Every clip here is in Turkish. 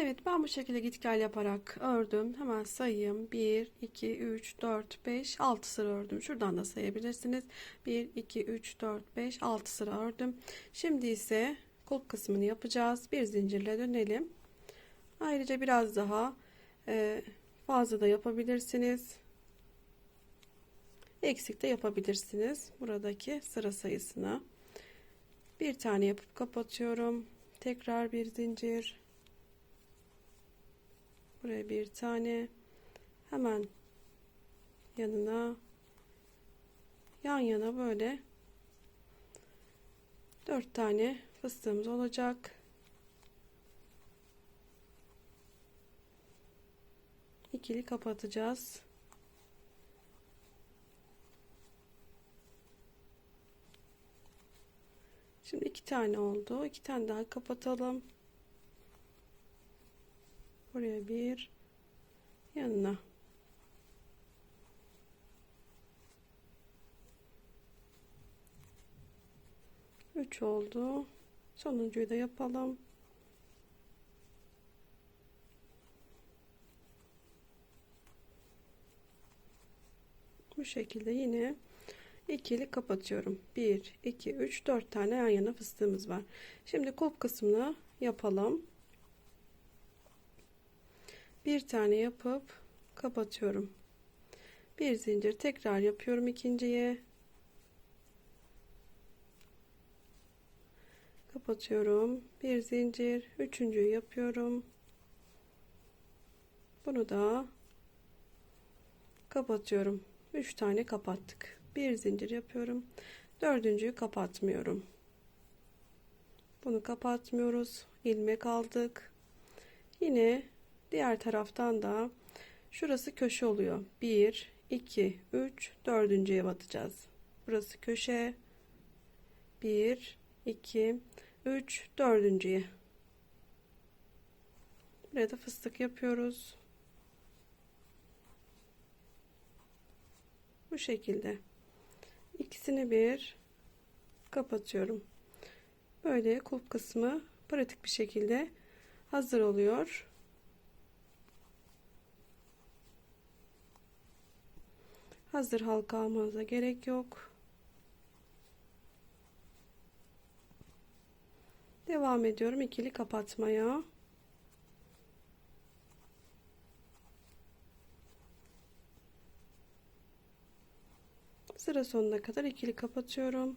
Evet ben bu şekilde git gel yaparak ördüm. Hemen sayayım. 1, 2, 3, 4, 5, 6 sıra ördüm. Şuradan da sayabilirsiniz. 1, 2, 3, 4, 5, 6 sıra ördüm. Şimdi ise kulp kısmını yapacağız. Bir zincirle dönelim. Ayrıca biraz daha e, fazla da yapabilirsiniz. Eksik de yapabilirsiniz. Buradaki sıra sayısını. Bir tane yapıp kapatıyorum. Tekrar bir zincir. Buraya bir tane. Hemen yanına yan yana böyle dört tane fıstığımız olacak. ikili kapatacağız. Şimdi iki tane oldu. İki tane daha kapatalım. Buraya bir yanına. Üç oldu. Sonuncuyu da yapalım. Bu şekilde yine ikili kapatıyorum. 1, 2, 3, 4 tane yan yana fıstığımız var. Şimdi kulp kısmını yapalım. Bir tane yapıp kapatıyorum. Bir zincir tekrar yapıyorum ikinciye. Kapatıyorum. Bir zincir. Üçüncüyü yapıyorum. Bunu da kapatıyorum. 3 tane kapattık. Bir zincir yapıyorum. Dördüncüyü kapatmıyorum. Bunu kapatmıyoruz. ilmek aldık. Yine diğer taraftan da şurası köşe oluyor. 1 2 3 dördüncüye batacağız. Burası köşe. 1 2 3 dördüncüye. Buraya da fıstık yapıyoruz. Bu şekilde. İkisini bir kapatıyorum. Böyle kulp kısmı pratik bir şekilde hazır oluyor. Hazır halka almanıza gerek yok. Devam ediyorum ikili kapatmaya. Sıra sonuna kadar ikili kapatıyorum.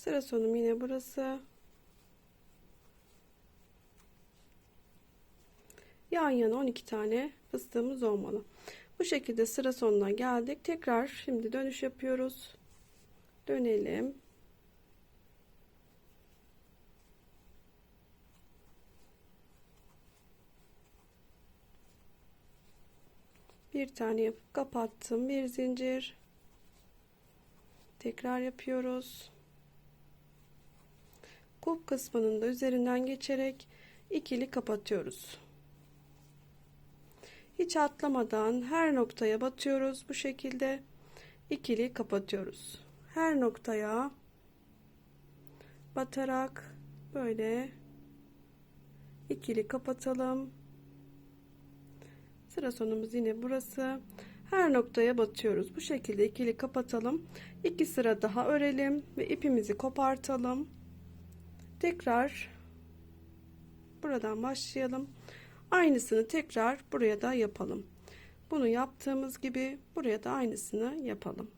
Sıra sonum yine burası. Yan yana 12 tane fıstığımız olmalı. Bu şekilde sıra sonuna geldik. Tekrar şimdi dönüş yapıyoruz. Dönelim. Bir tane yapıp kapattım. Bir zincir. Tekrar yapıyoruz kulp kısmının da üzerinden geçerek ikili kapatıyoruz. Hiç atlamadan her noktaya batıyoruz bu şekilde ikili kapatıyoruz. Her noktaya batarak böyle ikili kapatalım. Sıra sonumuz yine burası. Her noktaya batıyoruz. Bu şekilde ikili kapatalım. İki sıra daha örelim ve ipimizi kopartalım. Tekrar buradan başlayalım. Aynısını tekrar buraya da yapalım. Bunu yaptığımız gibi buraya da aynısını yapalım.